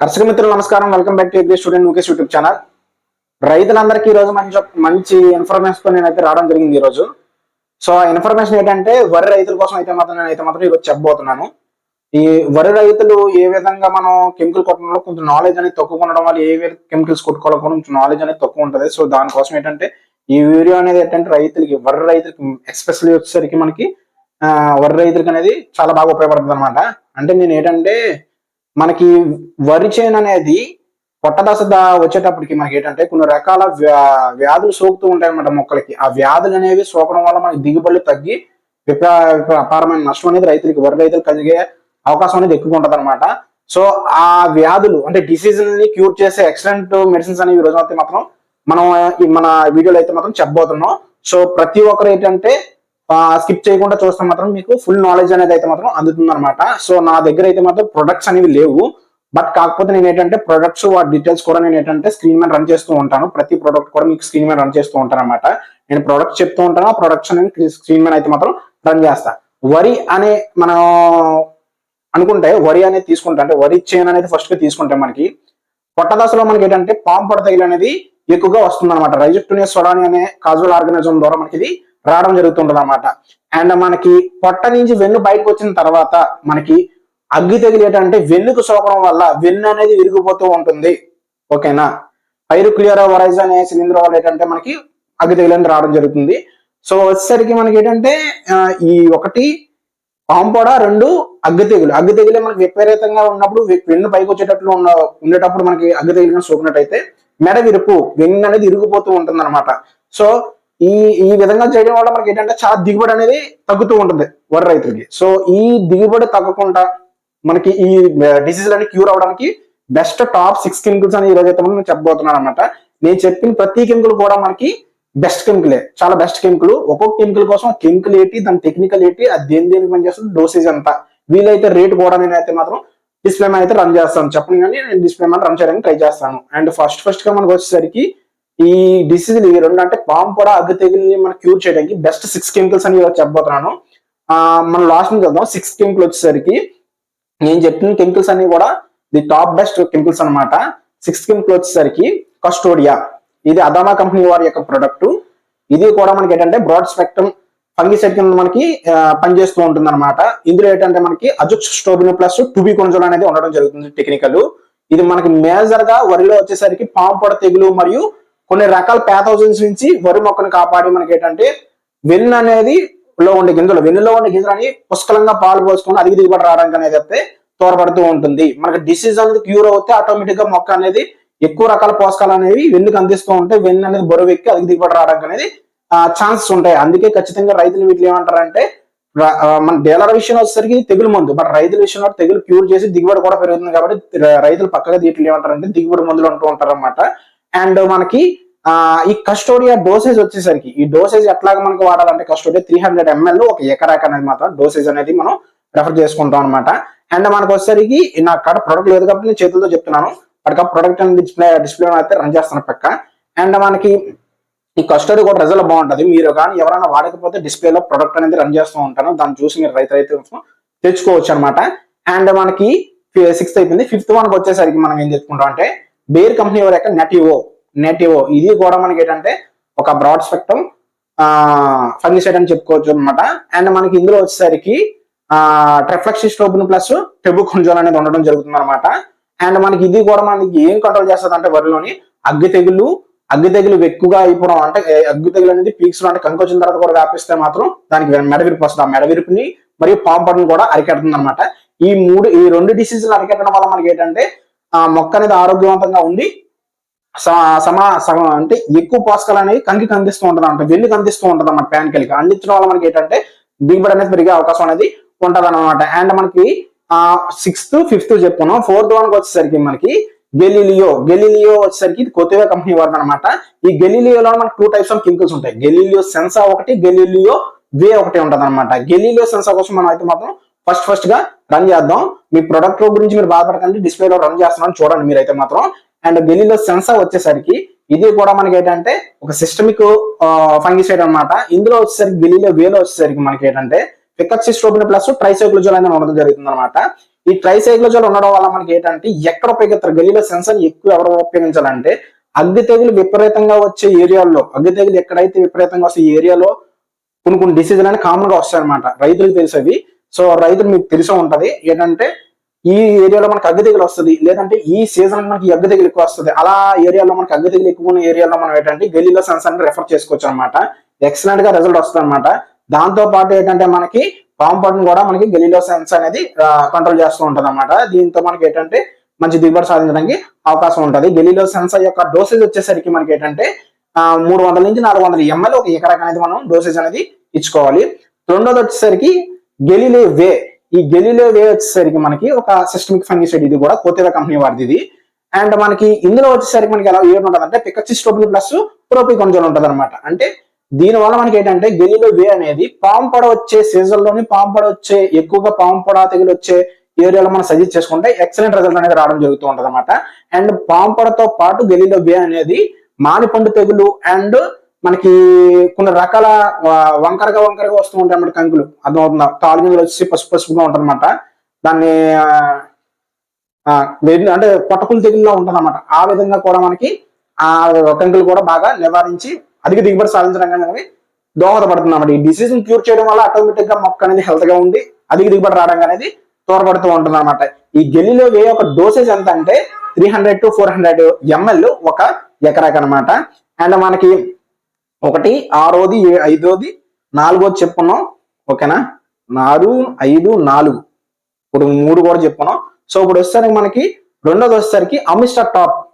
కర్షక మిత్రులు నమస్కారం. Welcome back to agri student Mukesh YouTube channel రైతులందరికీ ఈ రోజు మంచి మంచి ఇన్ఫర్మేషన్తో నేనైతే రావడం జరిగింది ఈ రోజు. సో ఆ ఇన్ఫర్మేషన్ ఏంటంటే వరి రైతుల కోసం అయితే మాత్రం నేనైతే మాత్రం ఈరోజు చెప్పబోతున్నాను. ఈ వరి రైతులు ఏ విధంగా మనం కెమికల్ కొట్టడంలో కొంచెం నాలెడ్జ్ అనేది తక్కువ ఉండడం వల్ల ఏ కెమికల్స్ కొట్టుకోవాలో కూడా కొంచెం నాలెడ్జ్ అనేది తక్కువ ఉంటుంది. సో దానికోసం ఏంటంటే ఈ వీడియో అనేది ఏంటంటే రైతులకి వరి రైతులకి ఎక్స్పెషల్లీ వచ్చేసరికి మనకి వరి రైతులకి అనేది చాలా బాగా ఉపయోగపడుతుంది అనమాట అంటే నేను ఏంటంటే మనకి వరి చేను అనేది పొట్టదశ వచ్చేటప్పటికి మనకి ఏంటంటే కొన్ని రకాల వ్యా- వ్యాధులు సోకుతూ ఉంటాయి అన్నమాట మొక్కలకి. ఆ వ్యాధులు అనేవి సోకడం వల్ల మనకి దిగుబడులు తగ్గి విప- అపారమైన నష్టం అనేది రైతులకి వరి రైతులు కలిగే అవకాశం అనేది ఎక్కువ ఉంటది అనమాట సో ఆ వ్యాధులు అంటే డిసీజ్ని క్యూర్ చేసే ఎక్సలెంట్ మెడిసిన్స్ అనేవి రోజు అయితే మాత్రం మనం ఈ మన వీడియోలో అయితే మాత్రం చెప్పబోతున్నాం. సో ప్రతి ఒక్కరు ఏంటంటే స్కిప్ చేయకుండా చూస్తే మాత్రం మీకు ఫుల్ నాలెడ్జ్ అనేది అయితే మాత్రం అందుతుంది అనమాట సో నా దగ్గర అయితే మాత్రం ప్రొడక్ట్స్ అనేవి లేవు. బట్ కాకపోతే నేను ఏంటంటే ప్రొడక్ట్స్ వాటి డీటెయిల్స్ కూడా నేను ఏంటంటే స్క్రీన్ మీద రన్ చేస్తూ ఉంటాను. ప్రతి ప్రొడక్ట్ కూడా మీకు స్క్రీన్ మీద రన్ చేస్తూ ఉంటాను అనమాట నేను ప్రొడక్ట్స్ చెప్తూ ఉంటాను. ఆ ప్రొడక్ట్స్ అనేది స్క్రీన్ మీద అయితే మాత్రం రన్ చేస్తా. వరి అనే మనం అనుకుంటే వరి అనేది తీసుకుంటా. అంటే వరి చేను అనేది ఫస్ట్గా తీసుకుంటే మనకి పొట్టదశలో మనకి ఏంటంటే పాము అనేది ఎక్కువగా వస్తుంది అనమాట రైజెక్టునియస్ సొడాని అనే కాజువల్ ఆర్గనిజం ద్వారా మనకి ఇది రావడం జరుగుతుంటది అనమాట అండ్ మనకి పొట్ట నుంచి వెన్ను బయటకు వచ్చిన తర్వాత మనకి అగ్గి తగిలేటంటే ఏంటంటే వెన్నుకు సోకడం వల్ల వెన్ను అనేది విరిగిపోతూ ఉంటుంది. ఓకేనా? పైరు క్లియర్ వరైజ్ అనే సిలిండర్ వల్ల ఏంటంటే మనకి అగ్గి తగిలి అనేది రావడం జరుగుతుంది. సో వచ్చేసరికి మనకి ఏంటంటే ఈ ఒకటి పాంపొడ రెండు అగ్గి తెగులు. అగ్గి తెగులే మనకి విపరీతంగా ఉన్నప్పుడు వెన్ను పైకి వచ్చేటట్లు ఉన్న ఉండేటప్పుడు మనకి అగ్గి తెగులు సోకినట్టయితే మెడ విరుపు వెన్ను అనేది ఇరిగిపోతూ ఉంటుంది అనమాట సో ఈ ఈ విధంగా చేయడం వల్ల మనకి ఏంటంటే చాలా దిగుబడి అనేది తగ్గుతూ ఉంటుంది వరి రైతులకి. సో ఈ దిగుబడి తగ్గకుండా మనకి ఈ డిసీజ్ అనేది క్యూర్ అవడానికి బెస్ట్ టాప్ సిక్స్ కెమికల్స్ అని ఈ రోజు అయితే మనం చెప్పబోతున్నాను అనమాట నేను చెప్పిన ప్రతి కెమికల్ కూడా మనకి బెస్ట్ కెమికలే చాలా బెస్ట్ కెమికల్ ఒక్కొక్క కెమికల్ కోసం కెమికల్ ఏంటి దాని టెక్నికల్ ఏంటి అది దేని దేనికి పనిచేస్తుంది డోసేజ్ ఎంత. వీలైతే రేట్ కూడా నేనైతే మాత్రం డిస్ప్లే మీద అయితే రన్ చేస్తాను. చెప్పను కానీ నేను డిస్ప్లే మీద రన్ చేయడానికి ట్రై చేస్తాను. అండ్ ఫస్ట్ ఫస్ట్గా మనకు వచ్చేసరికి ఈ డిసీజ్ ఈ రెండు అంటే పాము పొడ అగ్గి తెగుల్ని మనం క్యూర్ చేయడానికి బెస్ట్ సిక్స్ కెమికల్స్ అని చెప్పబోతున్నాను. మనం లాస్ట్ నుంచి చూద్దాం సిక్స్ కెమికల్ వచ్చేసరికి నేను చెప్పిన కెమికల్స్ అన్ని కూడా ది టాప్ బెస్ట్ కెమికల్స్ అనమాట సిక్స్ కెమికల్ వచ్చేసరికి కస్టోడియా ఇది అదామా కంపెనీ వారి యొక్క ప్రొడక్ట్ ఇది కూడా మనకి ఏంటంటే బ్రాడ్ స్పెక్ట్రమ్ ఫంగిసైడ్ కింద మనకి పనిచేస్తూ ఉంటుంది అనమాట ఇందులో ఏంటంటే మనకి అజుక్స్ స్టోబిన్ ప్లస్ టుబి కొంజోల్ అనేది ఉండడం జరుగుతుంది టెక్నికల్ ఇది మనకి మేజర్గా వరిలో వచ్చేసరికి పాము పొడ తెగులు మరియు కొన్ని రకాల ప్యాథోజన్స్ నుంచి వరి మొక్కను కాపాడి మనకి ఏంటంటే వెన్ను అనేది లో ఉండే గింజలు వెన్నులో ఉండే గింజలని పుష్కలంగా పాలు పోసుకొని అధిక దిగుబడి రావడానికి అనేది అయితే తోడ్పడుతూ ఉంటుంది. మనకి డిసీజ్ అనేది క్యూర్ అవుతే ఆటోమేటిక్గా మొక్క అనేది ఎక్కువ రకాల పోషకాలు అనేవి వెన్నుకు అందిస్తూ ఉంటే వెన్ను అనేది బరువు ఎక్కి అధిక దిగుబడి రావడానికి అనేది ఛాన్సెస్ ఉంటాయి. అందుకే ఖచ్చితంగా రైతులు వీటిని ఏమంటారంటే మన డీలర్ విషయంలో వచ్చేసరికి తెగులు మందు. బట్ రైతుల విషయంలో తెగులు క్యూర్ చేసి దిగుబడి కూడా పెరుగుతుంది కాబట్టి రైతులు పక్కగా దీంట్లో ఏమంటారంటే దిగుబడి మందులు అంటూ ఉంటారు అనమాట అండ్ మనకి ఈ కస్టోడియా డోసేజ్ వచ్చేసరికి ఈ డోసేజ్ ఎట్లాగా మనకి వాడాలంటే కస్టోడియా త్రీ హండ్రెడ్ ఎంఎల్ ఒక ఎకరాక్ అనేది మాత్రం డోసేజ్ అనేది మనం రెఫర్ చేసుకుంటాం అనమాట అండ్ మనకు వచ్చేసరికి నా కాడ ప్రొడక్ట్ లేదు కాబట్టి నేను చేతులతో చెప్తున్నాను. వాటికి ప్రొడక్ట్ అనేది డిస్ప్లే డిస్ప్లే అయితే రన్ చేస్తాను పక్క. అండ్ మనకి ఈ కస్టడీ కూడా రిజల్ట్ బాగుంటుంది. మీరు కానీ ఎవరైనా వాడకపోతే డిస్ప్లేలో ప్రొడక్ట్ అనేది రన్ చేస్తూ ఉంటాను. దాన్ని చూసి మీరు రైతు రైతు తెచ్చుకోవచ్చు అనమాట అండ్ మనకి సిక్స్త్ అయిపోయింది. ఫిఫ్త్ వన్కి వచ్చేసరికి మనం ఏం చెప్పుకుంటాం అంటే బేర్ కంపెనీ వారి యొక్క నెటివో నెటివో ఇది కూడా మనకి ఏంటంటే ఒక బ్రాడ్ స్పెక్ట్రమ్ ఫంగిసైడ్ అని చెప్పుకోవచ్చు అనమాట అండ్ మనకి ఇందులో వచ్చేసరికి ట్రెఫ్లెక్సిస్టోబిన్ ప్లస్ టెబుకొంజోన్ అనేది ఉండడం జరుగుతుంది అనమాట అండ్ మనకి ఇది కూడా మనకి ఏం కంట్రోల్ చేస్తుంది అంటే వరిలోని అగ్గి తెగులు అగ్గి తెగులు ఎక్కువగా అయిపోవడం అంటే అగ్గి తెగులు అనేది పీక్స్లో అంటే కంకి వచ్చిన తర్వాత కూడా వ్యాపిస్తే మాత్రం దానికి మెడవిరుపు వస్తుంది. ఆ మెడవిరుపుని మరియు పాంపడిని కూడా అరికెడుతుంది అనమాట ఈ మూడు ఈ రెండు డిసీజులు అరికెట్టడం వల్ల మనకి ఏంటంటే ఆ మొక్క అనేది ఆరోగ్యవంతంగా ఉండి స- సమా అంటే ఎక్కువ పోషకాలు అనేవి కంకి అందిస్తూ ఉంటుంది అనమాట వెన్నుకి అందిస్తూ ఉంటుంది అన్నమాట ప్యాన్కెల్కి అందించడం వల్ల మనకి ఏంటంటే దిగుబడి అనేది పెరిగే అవకాశం అనేది ఉంటది అనమాట అండ్ మనకి ఆ సిక్స్త్ ఫిఫ్త్ చెప్పుకున్నాం. ఫోర్త్ వన్ వచ్చేసరికి మనకి గెలీలియో గెలీలియో వచ్చేసరికి ఇది కొత్తగా కంపెనీ వాడదు అనమాట ఈ గెలీలియోలో మనకి టూ టైప్స్ ఆఫ్ కెమికల్స్ ఉంటాయి. గెలీలియో సెన్సా ఒకటి గెలీలియో వే ఒకటి ఉంటది అనమాట గెలీలియో సెన్సా కోసం మనం అయితే మాత్రం ఫస్ట్ ఫస్ట్గా రన్ చేద్దాం. మీ ప్రొడక్ట్ గురించి మీరు బాధపడకండి. డిస్ప్లేలో రన్ చేస్తున్నాను చూడండి మీరైతే మాత్రం. అండ్ గెలీలో సెన్సార్ వచ్చేసరికి ఇది కూడా మనకి ఏంటంటే ఒక సిస్టమిక్ ఫంగిసైడ్ అన్నమాట. ఇందులో వచ్చేసరికి గెలీలో వేలో వచ్చేసరికి మనకి ఏంటంటే పికక్సిస్ట్రోబిన్ ప్లస్ ట్రైసైక్లోజోల్ అనేది ఉండడం జరుగుతుంది అనమాట ఈ ట్రైసైక్లోజోల్ ఉండడం వల్ల మనకి ఏంటంటే ఎక్కడ ఉపయోగిస్తారు? గలీలో సెన్సర్ ఎక్కువ ఎవరు ఉపయోగించాలంటే అగ్గి తెగులు విపరీతంగా వచ్చే ఏరియాల్లో అగ్గి తెగులు ఎక్కడైతే విపరీతంగా వస్తే ఏరియాలో కొన్ని కొన్ని డిసీజులు అనేవి కామన్గా వస్తాయి అనమాట రైతులకు తెలిసేవి. సో రైతులు మీకు తెలిసే ఉంటది ఏంటంటే ఈ ఏరియాలో మనకి అగ్గి తెగులు వస్తుంది లేదంటే ఈ సీజన్ మనకి అగ్గి తెగులు ఎక్కువ వస్తుంది. అలా ఏరియాలో మనకి అగ్గి తెగులు ఎక్కువ ఉన్న ఏరియాలో మనం ఏంటంటే గలీలో సెన్సర్ రెఫర్ చేసుకోవచ్చు అనమాట ఎక్సలెంట్గా రిజల్ట్ వస్తుంది అనమాట దాంతో పాటు ఏంటంటే మనకి పాంపౌండ్ కూడా మనకి గలీలో సెన్స్ అనేది కంట్రోల్ చేస్తూ ఉంటది అనమాట దీంతో మనకి ఏంటంటే మంచి దిగుబడి సాధించడానికి అవకాశం ఉంటది. గలీలో సెన్స్ యొక్క డోసేజ్ వచ్చేసరికి మనకి ఏంటంటే మూడు వందల నుంచి నాలుగు వందల ఎంఎల్ ఒక ఎకరాకి అనేది మనం డోసేజ్ అనేది ఇచ్చుకోవాలి. రెండోది వచ్చేసరికి గెలిలే వే. ఈ గెలిలే వే వచ్చేసరికి మనకి ఒక సిస్టమిక్ ఫంగిసైడ్ ఇది కూడా కోతేరా కంపెనీ వాడిది ఇది. అండ్ మనకి ఇందులో వచ్చేసరికి మనకి ఎలా ఏముంటది అంటే పికచిస్టోబిన్ ప్లస్ ప్రోపికొంజోన్ ఉంటుంది అనమాట అంటే దీని వల్ల మనకి ఏంటంటే గెలిలో వే అనేది పాము పొడ వచ్చే సీజన్లోని పాము పొడ వచ్చే ఎక్కువగా పాము పొడ తెగులు వచ్చే ఏరియాలో మనం సజెస్ట్ చేసుకుంటే ఎక్సలెంట్ రిజల్ట్ అనేది రావడం జరుగుతూ ఉంటుంది అనమాట అండ్ పాము పొడతో పాటు గెలిలో వే అనేది మానిపండు తెగులు అండ్ మనకి కొన్ని రకాల వంకరగా వంకరగా వస్తూ ఉంటాయి అన్నమాట కంకులు. అర్థమవుతుందా తాలు గింజలు వచ్చి పసుపు పసుపుగా ఉంటుందన్నమాట. దాన్ని అంటే పొట్టకులు తెగుల్లో ఉంటదన్నమాట. ఆ విధంగా కూడా మనకి ఆ కంకులు కూడా బాగా నివారించి అధిక దిగుబడి సాధించడానికి అనేది దోహదపడుతుంది అన్నమాట ఈ డిసీజ్ క్యూర్ చేయడం వల్ల ఆటోమేటిక్గా మొక్క అనేది హెల్త్గా ఉండి అధిక దిగుబడి రావడం అనేది తోడ్పడుతూ ఉంటుంది అనమాట ఈ గెల్లిలో వే ఒక డోసేజ్ ఎంత అంటే three hundred to four hundred ML ఒక ఎకరాకి అనమాట అండ్ మనకి ఒకటి ఆరోది ఏ- ఐదోది నాలుగోది చెప్పుకున్నాం. ఓకేనా? నాలుగు ఐదు నాలుగు. ఇప్పుడు మూడు కూడా చెప్పుకున్నాం. సో ఇప్పుడు వచ్చేసరికి మనకి రెండోది వచ్చేసరికి అమిస్టర్ టాప్.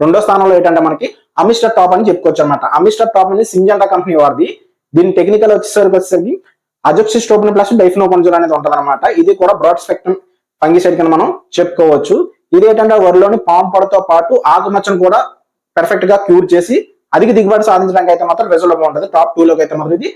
రెండో స్థానంలో ఏంటంటే మనకి అమిస్టర్ టాప్ అని చెప్పుకోవచ్చు అనమాట అమిస్టర్ టాప్ అనేది సింజంటా కంపెనీ వారిది. దీని టెక్నికల్ వచ్చేసరికి వచ్చేసరికి అజోక్సిస్టోపిన్ ప్లస్ డైఫినోకొంజోల్ అనేది ఉంటుంది అనమాట ఇది కూడా బ్రాడ్ స్పెక్ట్రమ్ ఫంగిసైడ్ కింద మనం చెప్పుకోవచ్చు. ఇది ఏంటంటే వరిలోని పాంపడతో పాటు ఆకుమచ్చను కూడా పెర్ఫెక్ట్గా క్యూర్ చేసి అధిక దిగుబడి సాధించడానికి అయితే మాత్రం రిజల్ట్ బాగుంటుంది టాప్ టూ లోకి అయితే మాత్రం ఇది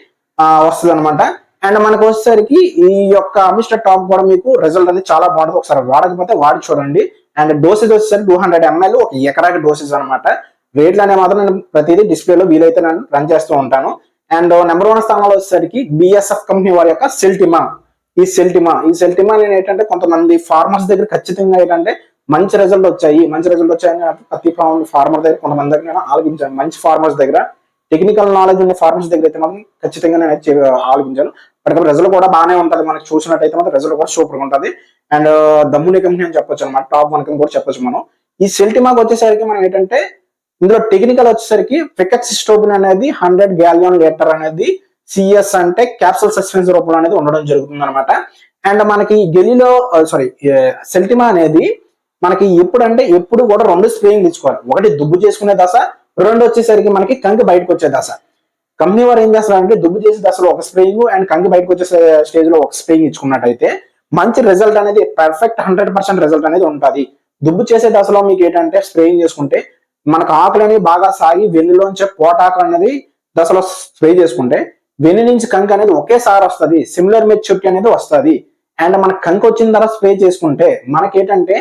వస్తుంది అనమాట అండ్ మనకు వచ్చేసరికి ఈ యొక్క అమిస్టర్ టాప్ కూడా మీకు రిజల్ట్ అనేది చాలా బాగుంటుంది. ఒకసారి వాడకపోతే వాడి చూడండి. అండ్ డోసేజ్ వచ్చేసరికి టూ హండ్రెడ్ ఎంఎల్ ఒక ఎకరాకి డోసేజ్ అనమాట రేట్లు అనే మాత్రం నేను ప్రతిదీ డిస్ప్లేలో వీలైతే నేను రన్ చేస్తూ ఉంటాను. అండ్ నెంబర్ వన్ స్థానంలో వచ్చేసరికి బిఎస్ఎఫ్ కంపెనీ వారి యొక్క సెల్టిమా ఈ సెల్టిమా ఈ సెల్టిమా నేను ఏంటంటే కొంతమంది ఫార్మర్స్ దగ్గర ఖచ్చితంగా ఏంటంటే మంచి రిజల్ట్ వచ్చాయి. మంచి రిజల్ట్ వచ్చాయని ప్రతి ఫార్మర్ దగ్గర కొంతమంది దగ్గర నేను ఆలోచించాను. మంచి ఫార్మర్స్ దగ్గర టెక్నికల్ నాలెడ్జ్ ఉన్న ఫార్మర్స్ దగ్గర అయితే మనం ఖచ్చితంగా నేను ఆలోచించాను. బట్ రిజల్ట్ కూడా బాగానే ఉంటుంది. మనకి చూసినట్టయితే మాత్రం రిజల్ట్ కూడా సూపర్ ఉంటుంది. అండ్ దమ్ముని కంపెనీ అని చెప్పొచ్చు అనమాట టాప్ వన్ కింద కూడా చెప్పొచ్చు మనం. ఈ సెల్టిమాకి వచ్చేసరికి మనం ఏంటంటే ఇందులో టెక్నికల్ వచ్చేసరికి ఫికక్సిస్టోబిన్ అనేది హండ్రెడ్ గ్యాలియన్ లీటర్ అనేది సిఎస్ అంటే క్యాప్సల్ సస్పెన్స్ రూపంలో అనేది ఉండడం జరుగుతుంది అనమాట అండ్ మనకి గెలిలో సారీ సెల్టిమా అనేది మనకి ఎప్పుడంటే ఎప్పుడు కూడా రెండు స్ప్రేయింగ్ ఇచ్చుకోవాలి ఒకటి దుబ్బు చేసుకునే దశ రెండు వచ్చేసరికి మనకి కంకి బయటకు వచ్చే దశ. కంపెనీ వారు ఏం చేస్తారంటే దుబ్బు చేసే దశలో ఒక స్ప్రేయింగ్ అండ్ కంకి బయటకు వచ్చే స్టేజ్లో ఒక స్ప్రేయింగ్ ఇచ్చుకున్నట్టయితే మంచి రిజల్ట్ అనేది పర్ఫెక్ట్ హండ్రెడ్ పర్సెంట్ రిజల్ట్ అనేది ఉంటుంది. దుబ్బు చేసే దశలో మీకు ఏంటంటే స్ప్రేయింగ్ చేసుకుంటే మనకు ఆకులు అనేవి బాగా సాగి వెన్నులోంచే పోటాకు అనేది దశలో స్ప్రే చేసుకుంటే వెన్ను నుంచి కంకి అనేది ఒకేసారి వస్తుంది. సిమిలర్ మెచ్యూరిటీ అనేది వస్తుంది. అండ్ మన కంకి వచ్చిన తర్వాత స్ప్రే చేసుకుంటే మనకేంటంటే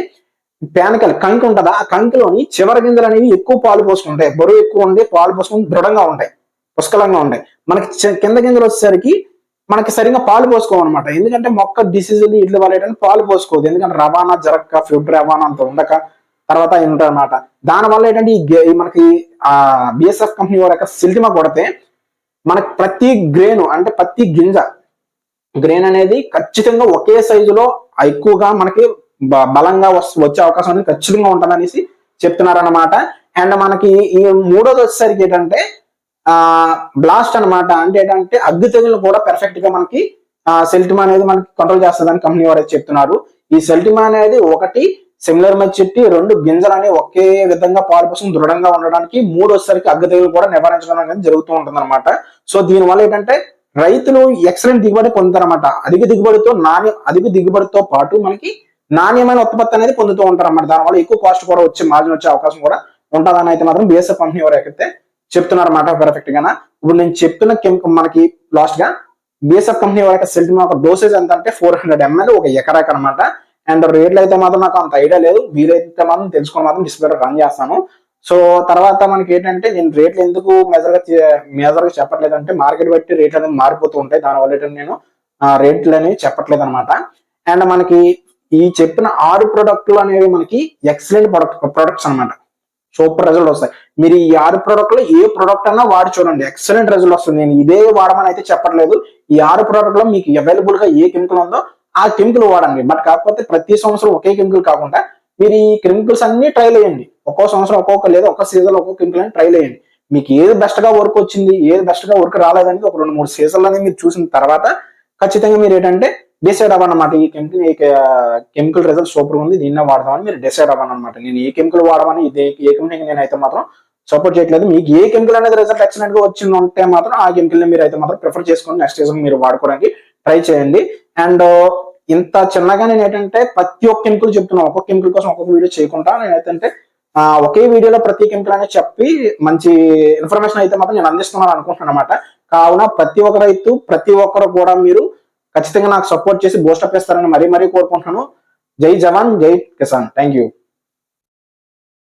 పేనకలు కంకి ఉంటుందా? ఆ కంకిలోని చివరి గింజలు అనేవి ఎక్కువ పాలు పోసుకుంటాయి. బరువు ఎక్కువ ఉండి పాలు పోసుకుని దృఢంగా ఉంటాయి. పుష్కలంగా ఉంటాయి. మనకి కింద గింజలు వచ్చేసరికి మనకి సరిగ్గా పాలు పోసుకోమన్నమాట ఎందుకంటే మొక్క డిసీజులు ఇడ్లు వల్ల ఏంటంటే పాలు పోసుకోదు. ఎందుకంటే రవాణా జరగక ఫుడ్ రవాణా అంత ఉండక తర్వాత ఉంటుంది అనమాట దానివల్ల ఏంటంటే ఈ మనకి ఆ బిఎస్ఎఫ్ కంపెనీ వారి యొక్క సిల్టిమా కొడితే మనకి ప్రతి గ్రెయిన్ అంటే ప్రతి గింజ గ్రెయిన్ అనేది ఖచ్చితంగా ఒకే సైజులో ఎక్కువగా మనకి బలంగా వచ్చే అవకాశం అనేది ఖచ్చితంగా ఉంటుంది అనేసి చెప్తున్నారన్నమాట. అండ్ మనకి ఈ మూడోది వచ్చేసరికి ఏంటంటే ఆ బ్లాస్ట్ అన్నమాట. అంటే ఏంటంటే అగ్గి తెగులు కూడా పెర్ఫెక్ట్గా మనకి సెల్టిమా అనేది మనకి కంట్రోల్ చేస్తుందని కంపెనీ వారు చెప్తున్నారు. ఈ సెల్టిమా అనేది ఒకటి సిమిలర్ చెట్టి రెండు గింజలు అనేవి ఒకే విధంగా పాలు కోసం దృఢంగా ఉండడానికి మూడు వచ్చేసరికి అగ్గి తెగులు కూడా నివారించడం అనేది జరుగుతూ ఉంటుంది అనమాట సో దీని వల్ల ఏంటంటే రైతులు ఎక్సలెంట్ దిగుబడి పొందుతారన్నమాట. అధిక దిగుబడితో నాణ్య అధిక దిగుబడితో పాటు మనకి నాణ్యమైన ఉత్పత్తి అనేది పొందుతూ ఉంటారు అన్నమాట. దానివల్ల ఎక్కువ కాస్ట్ కూడా వచ్చే మార్జిన్ వచ్చే అవకాశం కూడా ఉంటుందని అయితే మాత్రం బిఎస్ఎఫ్ కంపెనీ వారు ఎక్కితే చెప్తున్నారు అన్నమాట పర్ఫెక్ట్గా ఇప్పుడు నేను చెప్తున్న కెమికల్ మనకి లాస్ట్గా బిఎస్ఎఫ్ కంపెనీ వారి యొక్క ఒక డోసేజ్ ఎంత అంటే ఫోర్ హండ్రెడ్ ఎంఎల్ ఒక ఎకరాకి అనమాట అండ్ రేట్లు అయితే మాత్రం నాకు అంత ఐడియా లేదు. వీలైతే మాత్రం తెలుసుకుని మాత్రం డిస్ప్లే రన్ చేస్తాను. సో తర్వాత మనకి ఏంటంటే నేను రేట్లు ఎందుకు మెజర్గా మెజర్గా చెప్పట్లేదు అంటే మార్కెట్ బట్టి రేట్లు అనేది మారిపోతూ ఉంటాయి. దానివల్ల నేను రేట్లు అనేవి చెప్పట్లేదు అనమాట అండ్ మనకి ఈ చెప్పిన ఆరు ప్రొడక్ట్లు అనేవి మనకి ఎక్సలెంట్ ప్రొడక్ట్ ప్రొడక్ట్స్ అన్నమాట. సూపర్ రిజల్ట్ వస్తాయి. మీరు ఈ ఆరు product ఏ ప్రొడక్ట్ అన్నా వాడి చూడండి. ఎక్సలెంట్ రిజల్ట్ వస్తుంది. నేను ఇదే వాడమని అయితే చెప్పట్లేదు. ఈ ఆరు ప్రొడక్ట్లో లో మీకు అవైలబుల్గా ఏ కెమికల్ ఉందో ఆ కెమికల్ వాడండి. బట్ కాకపోతే ప్రతి సంవత్సరం ఒకే కెమికల్ కాకుండా మీరు ఈ కెమికల్స్ అన్ని ట్రై చేయండి. ఒక్కో సంవత్సరం ఒక్కొక్క లేదా ఒక్క సీజన్ ఒక్కొక్క కెమికల్ అని ట్రై చేయండి. మీకు ఏది బెస్ట్గా వర్క్ వచ్చింది ఏది బెస్ట్గా వర్క్ రాలేదని ఒక రెండు మూడు సీజన్లు అనేది మీరు చూసిన తర్వాత ఖచ్చితంగా మీరు ఏంటంటే డిసైడ్ అవ్వనమాట ఈ కెమికల్ ఈ కెమికల్ రిజల్ట్ సూపర్ ఉంది. దీన్నే వాడదామని మీరు డిసైడ్ అవ్వనమాట నేను ఏ కెమికల్ వాడమని ఇదే ఏ కెమికల్ నేనైతే మాత్రం సపోర్ట్ చేయట్లేదు. మీకు ఏ కెమికల్ అనేది రిజల్ట్ ఎక్సలెంట్గా వచ్చింది ఉంటే మాత్రం ఆ కెమికల్ని మీరు అయితే మాత్రం ప్రిఫర్ చేసుకొని నెక్స్ట్ సీజన్ మీరు వాడుకోవడానికి ట్రై చేయండి. అండ్ ఇంత చిన్నగా నేను ఏంటంటే ప్రతి ఒక్క కెమికల్ చెప్తున్నాను. ఒక్కొక్క కెమికల్ కోసం ఒక్కొక్క వీడియో చేయకుండా నేను ఏంటంటే ఒకే వీడియోలో ప్రతి కెమికల్ అనేది చెప్పి మంచి ఇన్ఫర్మేషన్ అయితే మాత్రం నేను అందిస్తున్నాను అనుకుంటున్నాను అనమాట కావున ప్రతి ఒక్క రైతు ప్రతి ఒక్కరు కూడా మీరు ఖచ్చితంగా నాకు సపోర్ట్ చేసి బూస్టప్ ఇస్తారని మరీ మరీ కోరుకుంటున్నాను. జై జవాన్ జై కిసాన్. Thank you